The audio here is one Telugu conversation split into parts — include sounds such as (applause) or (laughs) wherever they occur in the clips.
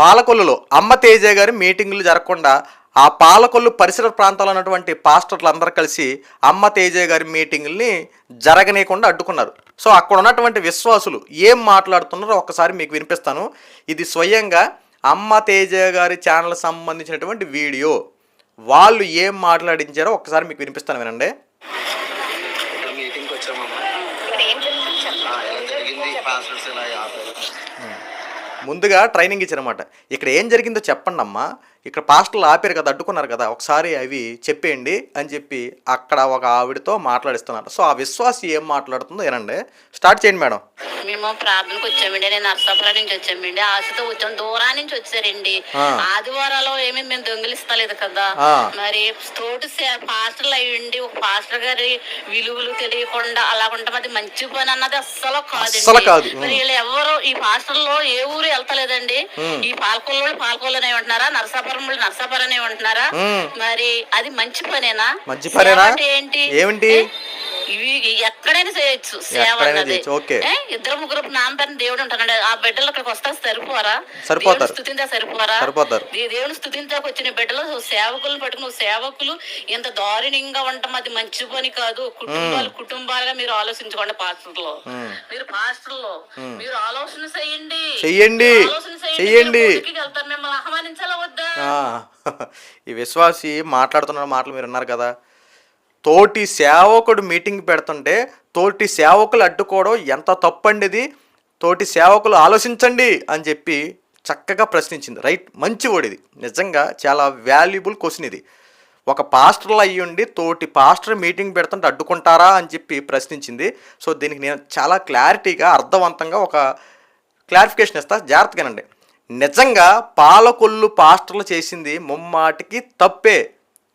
పాలకొల్లులో అమ్మ తేజ గారి మీటింగులు జరగకుండా ఆ పాలకొల్లు పరిసర ప్రాంతాల్లో ఉన్నటువంటి పాస్టర్లు అందరూ కలిసి అమ్మ తేజ గారి మీటింగుల్ని జరగనీయకుండా అడ్డుకున్నారు. సో అక్కడ ఉన్నటువంటి విశ్వాసులు ఏం మాట్లాడుతున్నారో ఒకసారి మీకు వినిపిస్తాను. ఇది స్వయంగా అమ్మ తేజ గారి ఛానల్ సంబంధించినటువంటి వీడియో. వాళ్ళు ఏం మాట్లాడించారో ఒకసారి మీకు వినిపిస్తాను వినండి మీటింగ్కి వచ్చామమ్మా ఇప్పుడు ఏం జరుగుతుంది చెప్పండి. ఆ, ఎలా జరిగింది పాస్వర్డ్స్ ఇలా ఆపారు ముందుగా ట్రైనింగ్ ఇచ్చారన్నమాట. ఇక్కడ ఏం జరిగిందో చెప్పండి అమ్మా ఇక్కడ పాస్టర్లు ఆపారు కదా అడ్డుకున్నారు కదా ఒకసారి అవి చెప్పేయండి అని చెప్పి అక్కడ ఒక ఆవిడతో మాట్లాడిస్తున్నారు. సో ఆ విశ్వాసి ఏం మాట్లాడుతుందో వినండి. స్టార్ట్ చేయండి మేడం. మేము ప్రార్థనకు వచ్చామండి నేను నర్సాపురం నుంచి వచ్చామండి. ఆశతో వచ్చాం దూరం నుంచి వచ్చారండి. ఆదివారాలు ఏమి మేము దొంగిలిస్తలేదు కదా. మరి తోటి పాస్టర్లు అయ్యండి ఒక పాస్టర్ గారి విలువలు తెలియకుండా అలా ఉంటాం అది మంచి పని అన్నది అస్సలు కాదు. మరి వీళ్ళు ఎవరు ఈ పాస్టర్లో ఏ ఊరు వెళ్తలేదండి. ఈ పాలకొల్లు పాలకొల్లునే ఉంటున్నారా నరసాపురం వాళ్ళు నరసాపురం ఉంటున్నారా. మరి అది మంచి పనేనా మంచి పనేనా? ఏంటి ఏమిటి? ఇవి ఎక్కడైనా చేయొచ్చు. సేవ అన్నది? ఇద్దరు ముగ్గురు నామపైన దేవుడు ఉంటాడు ఆ బిడ్డలు ఇక్కడికి వస్తా సరిపోరా? సరిపోతారు. స్థుతించా సరిపోరా? సరిపోతారు. దేవుని స్థుతించాక వచ్చిన బిడ్డలు సేవకులను పట్టుకుని సేవకులు ఇంత దారుణంగా ఉండటం అది మంచి పని కాదు. కుటుంబాలు కుటుంబాలుగా మీరు ఆలోచించుకోండి పాస్టర్లో. మీరు పాస్టర్లో. మీరు ఆలోచన చేయండి. చెయ్యండి. చెయ్యండి. మిమ్మల్ని ఆహ్వానించాలా వద్దా? (laughs) ఈ విశ్వాసి మాట్లాడుతున్న మాటలు మీరు విన్నారు కదా. తోటి సేవకుడు మీటింగ్ పెడుతుంటే తోటి సేవకులు అడ్డుకోవడం ఎంత తప్పండి ఇది? తోటి సేవకులు ఆలోచించండి అని చెప్పి చక్కగా ప్రశ్నించింది. రైట్ మంచి ఓడిది నిజంగా చాలా వాల్యుబుల్ క్వశ్చన్ ఇది. ఒక పాస్టర్లు అయ్యుండి తోటి పాస్టర్ మీటింగ్ పెడుతుంటే అడ్డుకుంటారా అని చెప్పి ప్రశ్నించింది. సో దీనికి నేను చాలా క్లారిటీగా అర్థవంతంగా ఒక క్లారిఫికేషన్ ఇస్తా. జాగ్రత్తగానండి. నిజంగా పాలకొల్లు పాస్టర్లు చేసింది ముమ్మాటికి తప్పే.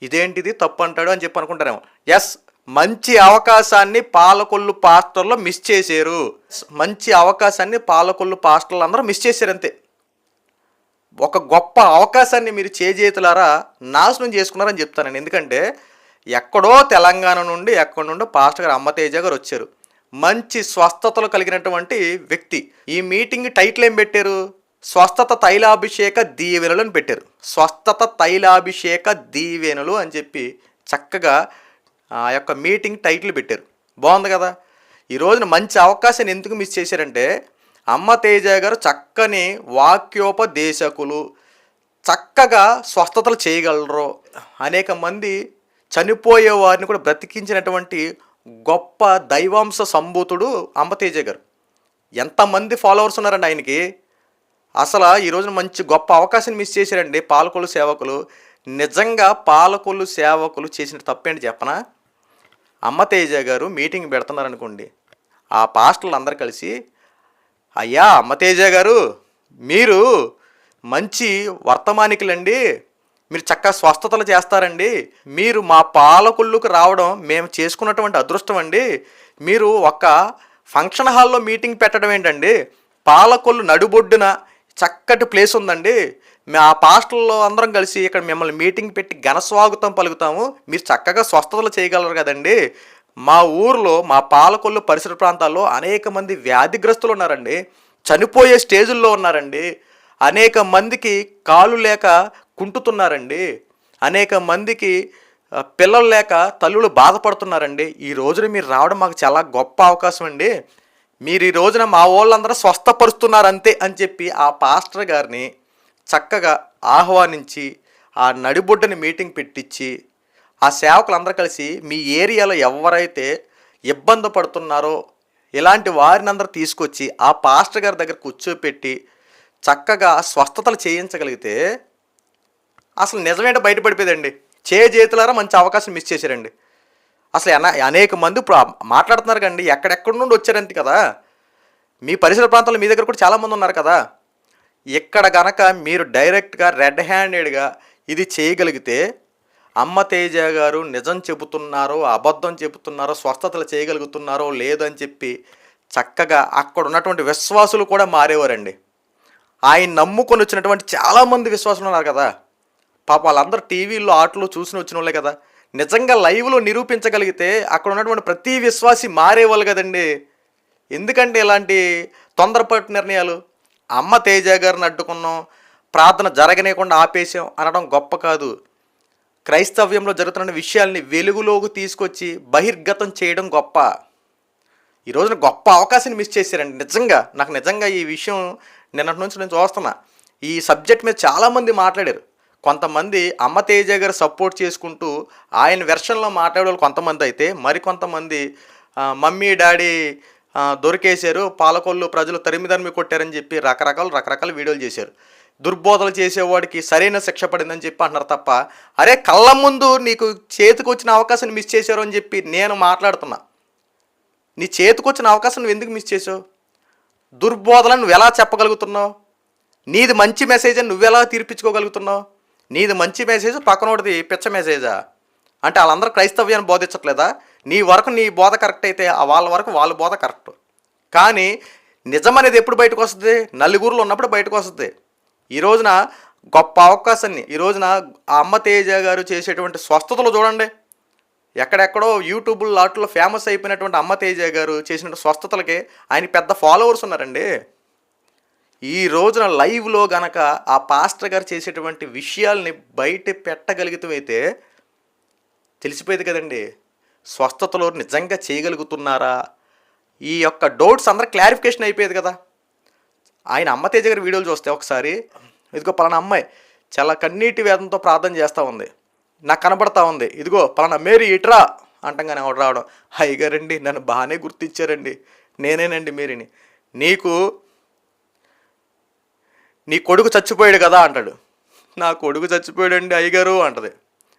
ఇదేంటిది? తప్పు అంటాడు అని చెప్పి అనుకుంటారేమో. ఎస్ మంచి అవకాశాన్ని పాలకొల్లు పాస్టర్లు మిస్ చేశారు. మంచి అవకాశాన్ని పాలకొల్లు పాస్టర్లు అందరూ మిస్ చేశారు అంతే. ఒక గొప్ప అవకాశాన్ని మీరు చేజేతులారా నాశనం చేసుకున్నారని చెప్తానండి ఎందుకంటే ఎక్కడో తెలంగాణ నుండి ఎక్కడి నుండో పాస్టర్ గారు అమ్మతేజ గారు వచ్చారు. మంచి స్వస్థతలు కలిగినటువంటి వ్యక్తి. ఈ మీటింగ్ టైటిల్ ఏం పెట్టారు? స్వస్థత తైలాభిషేక దీవెనలు అని పెట్టారు. స్వస్థత తైలాభిషేక దీవెనలు అని చెప్పి చక్కగా ఆ యొక్క మీటింగ్ టైటిల్ పెట్టారు. బాగుంది కదా? ఈ రోజున మంచి అవకాశాన్ని ఎందుకు మిస్ చేశారంటే అమ్మ తేజ గారు చక్కని వాక్యోపదేశకులు చక్కగా స్వస్థతలు చేయగలరు. అనేక మంది చనిపోయే వారిని కూడా బ్రతికించినటువంటి గొప్ప దైవాంశ సంభూతుడు అమ్మతేజ గారు. ఎంతమంది ఫాలోవర్స్ ఉన్నారండి ఆయనకి? అసలు ఈ రోజున మంచి గొప్ప అవకాశాన్ని మిస్ చేశారండి పాలకొల్లు సేవకులు. నిజంగా పాలకొల్లు సేవకులు చేసిన తప్పేంటి చెప్పనా? అమ్మ తేజ గారు మీటింగ్ పెడుతున్నారనుకోండి. ఆ పాస్టర్లు అందరు కలిసి అయ్యా అమ్మ తేజ గారు మీరు మంచి వర్తమానికులండి. మీరు చక్కగా స్వస్థతలు చేస్తారండి. మీరు మా పాలకొల్లుకు రావడం మేము చేసుకున్నటువంటి అదృష్టం అండి. మీరు ఒక ఫంక్షన్ హాల్లో మీటింగ్ పెట్టడం ఏంటండి? పాలకొల్లు నడుబొడ్డున చక్కటి ప్లేస్ ఉందండి. మా పాస్టల్లో అందరం కలిసి ఇక్కడ మిమ్మల్ని మీటింగ్ పెట్టి ఘనస్వాగతం పలుకుతాము. మీరు చక్కగా స్వస్థతలు చేయగలరు కదండి. మా ఊర్లో మా పాలకొల్లు పరిసర ప్రాంతాల్లో అనేక మంది వ్యాధిగ్రస్తులు ఉన్నారండి. చనిపోయే స్టేజుల్లో ఉన్నారండి. అనేక మందికి కాలు లేక కుంటుతున్నారండి. అనేక మందికి పిల్లలు లేక తల్లులు బాధపడుతున్నారండి. ఈ రోజున మీరు రావడం మాకు చాలా గొప్ప అవకాశం అండి మీరు ఈ రోజున మా వాళ్ళందరూ స్వస్థపరుస్తున్నారు అంతే అని చెప్పి ఆ పాస్టర్ గారిని చక్కగా ఆహ్వానించి ఆ నడిబొడ్డని మీటింగ్ పెట్టించి ఆ సేవకులందరూ కలిసి మీ ఏరియాలో ఎవరైతే ఇబ్బంది పడుతున్నారో ఇలాంటి వారిని అందరూ తీసుకొచ్చి ఆ పాస్టర్ గారి దగ్గర కూర్చోపెట్టి చక్కగా స్వస్థతలు చేయించగలిగితే అసలు నిజమేంటో బయటపడిపోయేదండి. చే చేతులారా మంచి అవకాశం మిస్ చేశారండి. అసలు అనేక మంది ఇప్పుడు మాట్లాడుతున్నారు కండి ఎక్కడెక్కడి నుండి వచ్చారంతే కదా. మీ పరిసర ప్రాంతంలో మీ దగ్గర కూడా చాలామంది ఉన్నారు కదా. ఇక్కడ గనక మీరు డైరెక్ట్గా రెడ్ హ్యాండెడ్గా ఇది చేయగలిగితే అమ్మ తేజ గారు నిజం చెబుతున్నారో అబద్ధం చెబుతున్నారో స్వస్థతలు చేయగలుగుతున్నారో లేదని చెప్పి చక్కగా అక్కడ ఉన్నటువంటి విశ్వాసులు కూడా మారేవారండి. ఆయన నమ్ముకొని వచ్చినటువంటి చాలామంది విశ్వాసులు ఉన్నారు కదా. పాప వాళ్ళందరూ టీవీల్లో ఆటలు చూసిన వచ్చిన వాళ్ళే కదా. నిజంగా లైవ్లో నిరూపించగలిగితే అక్కడ ఉన్నటువంటి ప్రతి విశ్వాసి మారేవాళ్ళు కదండి. ఎందుకంటే ఇలాంటి తొందరపాటు నిర్ణయాలు అమ్మ తేజ గారిని అడ్డుకున్నాం ప్రార్థన జరగనేకుండా ఆపేసాం అనడం గొప్ప కాదు. క్రైస్తవ్యంలో జరుగుతున్న విషయాల్ని వెలుగులోకి తీసుకొచ్చి బహిర్గతం చేయడం గొప్ప. ఈ రోజున గొప్ప అవకాశాన్ని మిస్ చేశారండి. నిజంగా నాకు నిజంగా ఈ విషయం నిన్నటి నుంచి నేను చూస్తున్నా. ఈ సబ్జెక్ట్ మీద చాలామంది మాట్లాడారు. కొంతమంది అమ్మ తేజ గారు సపోర్ట్ చేసుకుంటూ ఆయన వెర్షన్లో మాట్లాడే వాళ్ళు కొంతమంది అయితే మరికొంతమంది మమ్మీ డాడీ దొరికేశారు. పాలకొల్లు ప్రజలు తరిమిదరిమి కొట్టారని చెప్పి రకరకాల రకరకాల వీడియోలు చేశారు. దుర్బోధలు చేసేవాడికి సరైన శిక్ష పడిందని చెప్పి అంటున్నారు తప్ప అరే కళ్ళ ముందు నీకు చేతికి వచ్చిన అవకాశాన్ని మిస్ చేశారు అని చెప్పి నేను మాట్లాడుతున్నా. నీ చేతికి వచ్చిన అవకాశం నువ్వు ఎందుకు మిస్ చేసావు దుర్బోధలను నువ్వు ఎలా చెప్పగలుగుతున్నావు? నీది మంచి మెసేజ్ అని నువ్వెలా తీర్పించుకోగలుగుతున్నావు నీది మంచి మెసేజ్ పక్కనోడిది పిచ్చ మెసేజా అంటే వాళ్ళందరూ క్రైస్తవ్యాన్ని బోధించట్లేదా? నీ వరకు నీ బోధ కరెక్ట్ అయితే వాళ్ళ వరకు వాళ్ళ బోధ కరెక్ట్ కానీ నిజం అనేది ఎప్పుడు బయటకు వస్తుంది? నలుగురిలో ఉన్నప్పుడు బయటకు వస్తుంది. ఈ రోజున గొప్ప అవకాశాన్ని ఈ రోజున అమ్మ తేజ గారు చేసేటువంటి స్వస్థతలు చూడండి. ఎక్కడెక్కడో యూట్యూబ్ లాట్లో ఫేమస్ అయిపోయినటువంటి అమ్మ తేజ గారు చేసిన స్వస్థతలకి ఆయన పెద్ద ఫాలోవర్స్ ఉన్నారండి. ఈ రోజున లైవ్లో గనక ఆ పాస్టర్ గారు చేసేటువంటి విషయాల్ని బయట పెట్టగలిగితే తెలిసిపోయేది కదండి. స్వస్థతలో నిజంగా చేయగలుగుతున్నారా? ఈ యొక్క డౌట్స్ అందరూ క్లారిఫికేషన్ అయిపోయేది కదా. ఆయన అమ్మ తేజ గారి వీడియోలు చూస్తే ఒకసారి ఇదిగో పలానా అమ్మాయి చాలా కన్నీటి వేదంతో ప్రార్థన చేస్తూ ఉంది. నాకు కనబడతా ఉంది. ఇదిగో పలానా మేరీ ఇట్రా అంటంగానే ఆవిడ రావడం. అయ్యగారండి నన్ను బాగానే గుర్తించారండి నేనేనండి మేరీని. నీకు నీ కొడుకు చచ్చిపోయాడు కదా అంటాడు. నా కొడుకు చచ్చిపోయాడండి అయ్యగారు అంటది.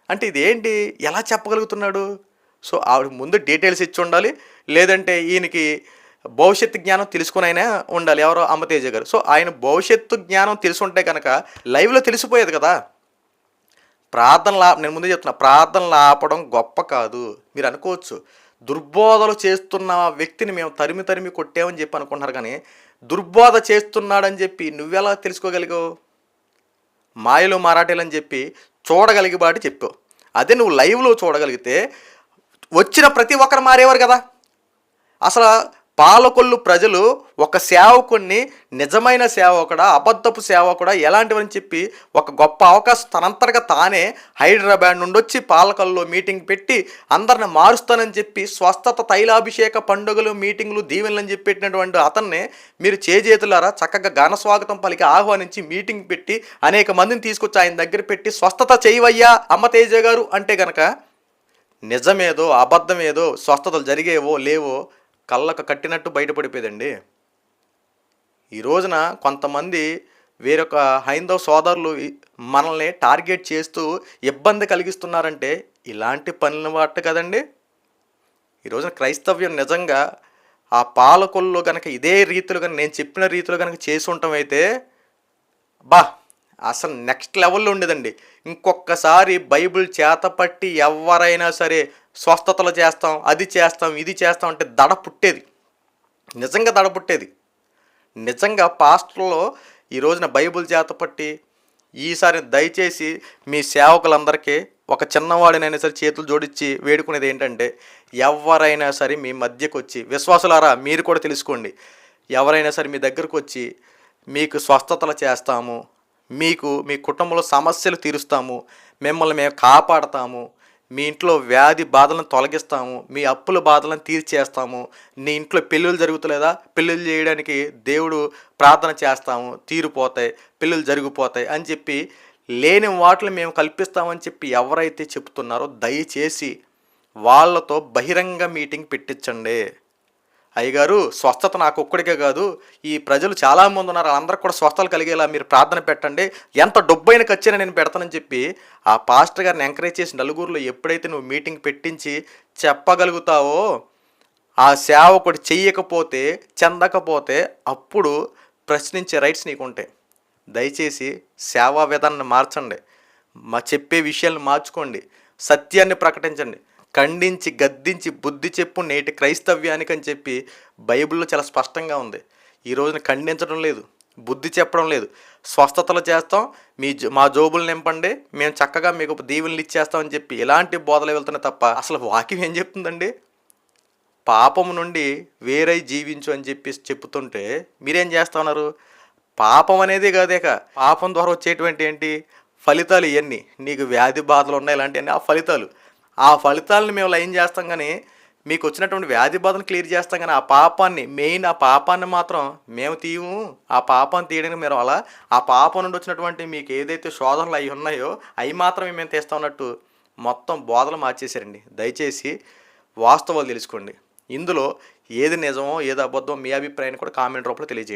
అంటే ఇదేంటి? ఎలా చెప్పగలుగుతున్నాడు? సో ఆవిడ ముందు డీటెయిల్స్ ఇచ్చి ఉండాలి. లేదంటే ఈయనకి భవిష్యత్తు జ్ఞానం తెలుసుకునైనా ఉండాలి. ఎవరో అమ్మతేజ గారు. సో ఆయన భవిష్యత్తు జ్ఞానం తెలుసుంటే కనుక లైవ్లో తెలిసిపోయేది కదా? ప్రార్థనలు ఆప నేను ముందే చెప్తున్నా ప్రార్థనలు ఆపడం గొప్ప కాదు. మీరు అనుకోవచ్చు దుర్బోధలు చేస్తున్న వ్యక్తిని మేము తరిమి తరిమి కొట్టామని చెప్పి అనుకుంటున్నారు కానీ దుర్బోధ చేస్తున్నాడని చెప్పి నువ్వెలా తెలుసుకోగలిగావు? మాయలు మారాటేలని చెప్పి చూడగలిగి బాటి చెప్పావు. అదే నువ్వు లైవ్లో చూడగలిగితే వచ్చిన ప్రతి ఒక్కరు మారేవారు కదా. అసలు పాలకొల్లు ప్రజలు ఒక సేవకుడిని నిజమైన సేవకుడా అబద్ధపు సేవకుడా ఎలాంటివని చెప్పి ఒక గొప్ప అవకాశం తనంతటగా తానే హైదరాబాద్ నుండి వచ్చి పాలకొల్లో మీటింగ్ పెట్టి అందరిని మారుస్తానని చెప్పి స్వస్థత తైలాభిషేక పండుగలు మీటింగ్లు దీవెనలని చెప్పి పెట్టినటువంటి అతన్ని మీరు చేజేతులారా చక్కగా ఘన స్వాగతం పలికి ఆహ్వానించి మీటింగ్ పెట్టి అనేక మందిని తీసుకొచ్చి ఆయన దగ్గర పెట్టి స్వస్థత చేయవయ్యా అమ్మ తేజ గారు అంటే గనక నిజమేదో అబద్ధమేదో స్వస్థతలు జరిగేవో లేవో కళ్ళకు కట్టినట్టు బయటపడిపోయేదండి. ఈ రోజున కొంతమంది వేరొక హైందవ సోదరులు మనల్ని టార్గెట్ చేస్తూ ఇబ్బంది కలిగిస్తున్నారంటే ఇలాంటి పనులు వాట కదండి. ఈ రోజున క్రైస్తవ్యం నిజంగా ఆ పాలకుల్లో కనుక ఇదే రీతిలో కనుక నేను చెప్పిన రీతిలో కనుక చేసి ఉంటామైతే బా అసలు నెక్స్ట్ లెవెల్లో ఉండేదండి. ఇంకొకసారి బైబిల్ చేతపట్టి ఎవరైనా సరే స్వస్థతలు చేస్తాం అది చేస్తాం ఇది చేస్తాం అంటే దడ పుట్టేది. నిజంగా దడ పుట్టేది. నిజంగా పాస్టర్లో ఈ రోజున బైబిల్ చేతపట్టి ఈసారి దయచేసి మీ సేవకులందరికీ ఒక చిన్నవాడినైనా సరే చేతులు జోడించి వేడుకునేది ఏంటంటే ఎవరైనా సరే మీ మధ్యకు వచ్చి విశ్వాసులారా మీరు కూడా తెలుసుకోండి. ఎవరైనా సరే మీ దగ్గరకు వచ్చి మీకు స్వస్థతలు చేస్తాము మీకు మీ కుటుంబంలో సమస్యలు తీరుస్తాము మిమ్మల్ని మేము కాపాడతాము మీ ఇంట్లో వ్యాధి బాధలను తొలగిస్తాము మీ అప్పుల బాధలను తీర్చేస్తాము నీ ఇంట్లో పెళ్ళిళ్ళు జరుగుతలేదా? పెళ్ళిళ్ళు చేయడానికి దేవుడు ప్రార్థన చేస్తాము తీరిపోతాయి పెళ్ళిళ్ళు జరిగిపోతాయి అని చెప్పి లేని వాటిని మేము కల్పిస్తామని చెప్పి ఎవరైతే చెప్తున్నారో దయచేసి వాళ్ళతో బహిరంగ మీటింగ్ పెట్టించండి. అయ్యగారు స్వస్థత నాకు ఒక్కడికే కాదు. ఈ ప్రజలు చాలామంది ఉన్నారు. వాళ్ళందరికీ కూడా స్వస్థలు కలిగేలా మీరు ప్రార్థన పెట్టండి. ఎంత డబ్బైన ఖర్చైనా నేను పెడతానని చెప్పి ఆ పాస్టర్ గారిని ఎంకరేజ్ చేసి నలుగురిలో ఎప్పుడైతే నువ్వు మీటింగ్ పెట్టించి చెప్పగలుగుతావో ఆ సేవకుడు చెయ్యకపోతే చెందకపోతే అప్పుడు ప్రశ్నించే రైట్స్ నీకు ఉంటాయి దయచేసి సేవా విధానాన్ని మార్చండి. మా చెప్పే విషయాలను మార్చుకోండి. సత్యాన్ని ప్రకటించండి. ఖండించి గద్దించి బుద్ధి చెప్పు నేటి క్రైస్తవ్యానికి అని చెప్పి బైబిల్లో చాలా స్పష్టంగా ఉంది. ఈ రోజున ఖండించడం లేదు బుద్ధి చెప్పడం లేదు. స్వస్థతలు చేస్తాం మీ మా జోబులు నింపండి మేము చక్కగా మీకు దీవెనలు ఇచ్చేస్తామని చెప్పి ఇలాంటి బోధలు వెళ్తున్నాయి తప్ప అసలు వాక్యం ఏం చెప్తుందండి? పాపము నుండి వేరై జీవించు అని చెప్పి చెప్తుంటే మీరేం చేస్తా ఉన్నారు? పాపం అనేది కాదేక. పాపం ద్వారా వచ్చేటువంటి ఏంటి? ఫలితాలు ఇవన్నీ నీకు వ్యాధి బాధలు ఉన్నాయి ఇలాంటివన్నీ. ఆ ఫలితాలు ఆ ఫలితాలను మేము లైన్ చేస్తాం కానీ మీకు వచ్చినటువంటి వ్యాధి బాధను క్లియర్ చేస్తాం కానీ ఆ పాపాన్ని మెయిన్ ఆ పాపాన్ని మాత్రం మేము తీయము. ఆ పాపాన్ని తీయడానికి మీరు అలా ఆ పాపం నుండి వచ్చినటువంటి మీకు ఏదైతే శోధనలు అవి ఉన్నాయో అవి మాత్రమే మేము తీస్తా ఉన్నట్టు మొత్తం బోధలు మార్చేశారండి. దయచేసి వాస్తవాలు తెలుసుకోండి. ఇందులో ఏది నిజమో ఏది అబద్ధమో మీ అభిప్రాయాన్ని కూడా కామెంట్ రూపంలో తెలియజేయండి.